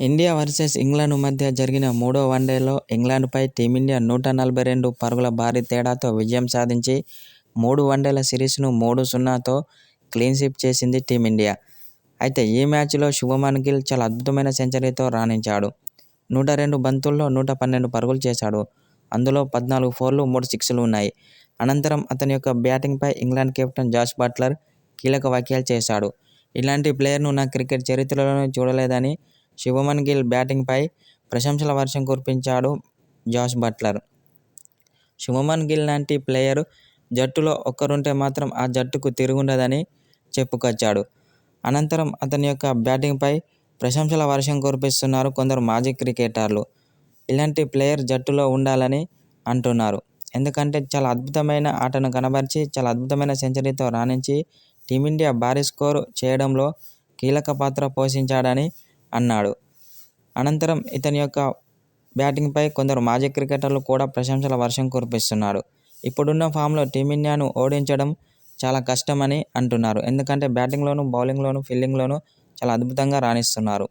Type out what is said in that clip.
India versus England మధ్య జరిగిన మూడో వన్డేలో ఇంగ్లాండ్పై టీమిండియా నూట నలభై రెండు పరుగుల భారీ తేడాతో విజయం సాధించి మూడు వన్డేల సిరీస్ను మూడు సున్నాతో క్లీన్ స్వీప్ చేసింది టీమిండియా. అయితే ఈ మ్యాచ్లో శుభమన్ గిల్ చాలా అద్భుతమైన సెంచరీతో రాణించాడు. నూట రెండు బంతుల్లో నూట పన్నెండు పరుగులు చేశాడు. అందులో పద్నాలుగు ఫోర్లు, మూడు సిక్స్లు ఉన్నాయి. అనంతరం అతని యొక్క బ్యాటింగ్పై ఇంగ్లాండ్ కెప్టెన్ జాష్ బట్లర్ కీలక వ్యాఖ్యలు చేశాడు. ఇలాంటి ప్లేయర్ను నా క్రికెట్ చరిత్రలోనే చూడలేదని శుభమన్ గిల్ బ్యాటింగ్పై ప్రశంసల వర్షం కురిపించాడు జాస్ బట్లర్. శుభమన్ గిల్ లాంటి ప్లేయర్ జట్టులో ఒక్కరుంటే మాత్రం ఆ జట్టుకు తిరుగుండదని చెప్పుకొచ్చాడు. అనంతరం అతని యొక్క బ్యాటింగ్పై ప్రశంసల వర్షం కురిపిస్తున్నారు కొందరు మాజీ క్రికెటర్లు. ఇలాంటి ప్లేయర్ జట్టులో ఉండాలని అంటున్నారు. ఎందుకంటే చాలా అద్భుతమైన ఆటను కనబర్చి చాలా అద్భుతమైన సెంచరీతో రాణించి టీమిండియా భారీ స్కోరు చేయడంలో కీలక పాత్ర పోషించాడని అన్నాడు. అనంతరం ఇతని యొక్క బ్యాటింగ్పై కొందరు మాజీ క్రికెటర్లు కూడా ప్రశంసల వర్షం కురిపిస్తున్నారు. ఇప్పుడున్న ఫామ్లో టీమిండియాను ఓడించడం చాలా కష్టమని అంటున్నారు. ఎందుకంటే బ్యాటింగ్లోనూ, బౌలింగ్లోనూ, ఫీల్డింగ్లోనూ చాలా అద్భుతంగా రాణిస్తున్నారు.